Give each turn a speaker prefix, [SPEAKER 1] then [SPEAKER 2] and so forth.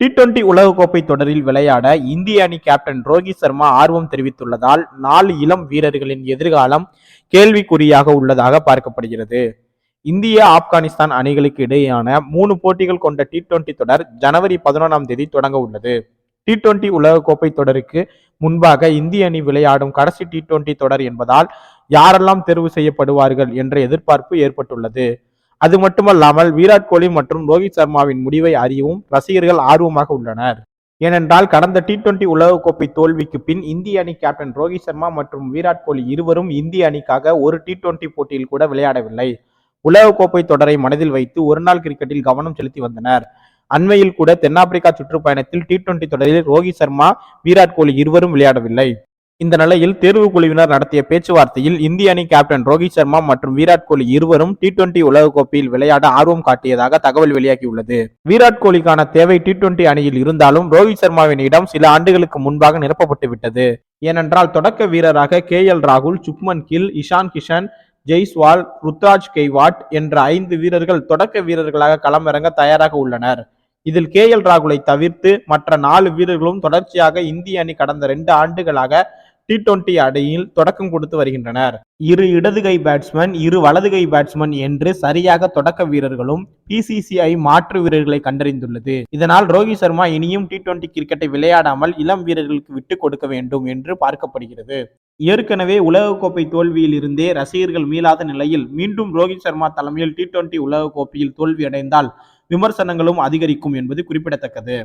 [SPEAKER 1] T twenty உலகக்கோப்பை தொடரில் விளையாட இந்திய அணி கேப்டன் ரோஹித் சர்மா ஆர்வம் தெரிவித்துள்ளதால் நாலு இளம் வீரர்களின் எதிர்காலம் கேள்விக்குறியாக உள்ளதாக பார்க்கப்படுகிறது. இந்திய ஆப்கானிஸ்தான் அணிகளுக்கு இடையேயான மூணு போட்டிகள் கொண்ட டி டுவெண்டி தொடர் ஜனவரி பதினொன்றாம் தேதி தொடங்க உள்ளது. டி டுவெண்டி உலகக்கோப்பை தொடருக்கு முன்பாக இந்திய அணி விளையாடும் கடைசி டி டுவெண்டி தொடர் என்பதால் யாரெல்லாம் தேர்வு செய்யப்படுவார்கள் என்ற எதிர்பார்ப்பு ஏற்பட்டுள்ளது. அது மட்டுமல்லாமல் விராட் கோலி மற்றும் ரோஹித் சர்மாவின் முடிவை அறியவும் ரசிகர்கள் ஆர்வமாக உள்ளனர். ஏனென்றால் கடந்த டி டுவெண்டி உலகக்கோப்பை தோல்விக்கு பின் இந்திய அணி கேப்டன் ரோஹித் சர்மா மற்றும் விராட் கோலி இருவரும் இந்திய அணிக்காக ஒரு டி டுவெண்டி போட்டியில் கூட விளையாடவில்லை. உலகக்கோப்பை தொடரை மனதில் வைத்து ஒருநாள் கிரிக்கெட்டில் கவனம் செலுத்தி வந்தனர். அண்மையில் கூட தென்னாப்பிரிக்கா சுற்றுப்பயணத்தில் டி டுவெண்டி தொடரில் ரோஹித் சர்மா விராட் கோலி இருவரும் விளையாடவில்லை. இந்த நிலையில் தேர்வு குழுவினர் நடத்திய பேச்சுவார்த்தையில் இந்திய அணி கேப்டன் ரோஹித் சர்மா மற்றும் விராட் கோலி இருவரும் டி டுவெண்டி உலகக்கோப்பையில் விளையாட ஆர்வம் காட்டியதாக தகவல் வெளியாகியுள்ளது. விராட் கோலிக்கான தேவை டி டுவெண்டி அணியில் இருந்தாலும் ரோஹித் சர்மாவின் இடம் சில ஆண்டுகளுக்கு முன்பாக நிரப்பப்பட்டு விட்டது. ஏனென்றால் தொடக்க வீரராக கே எல் ராகுல் சுக்மன் கில் இஷான் கிஷன் ஜெய்ஸ்வால் ருத்ராஜ் கெய்வாட் என்ற ஐந்து வீரர்கள் தொடக்க வீரர்களாக களமிறங்க தயாராக உள்ளனர். இதில் கே எல் ராகுலை தவிர்த்து மற்ற நாலு வீரர்களும் தொடர்ச்சியாக இந்திய அணி கடந்த ரெண்டு ஆண்டுகளாக டி டுவெண்டி அடையில் தொடக்கம் கொடுத்து வருகின்றனர். இரு இடதுகை பேட்ஸ்மேன் இரு வலதுகை பேட்ஸ்மேன் என்று சரியாக தொடக்க வீரர்களும் பிசிசிஐ மாற்று வீரர்களை கண்டறிந்துள்ளது. இதனால் ரோஹித் சர்மா இனியும் டி டுவெண்டி கிரிக்கெட்டை விளையாடாமல் இளம் வீரர்களுக்கு விட்டுக் கொடுக்க வேண்டும் என்று பார்க்கப்படுகிறது. ஏற்கனவே உலகக்கோப்பை தோல்வியில் இருந்தே ரசிகர்கள் மீளாத நிலையில் மீண்டும் ரோஹித் சர்மா தலைமையில் டி டுவெண்டி உலகக்கோப்பையில் தோல்வியடைந்தால் விமர்சனங்களும் அதிகரிக்கும் என்பது குறிப்பிடத்தக்கது.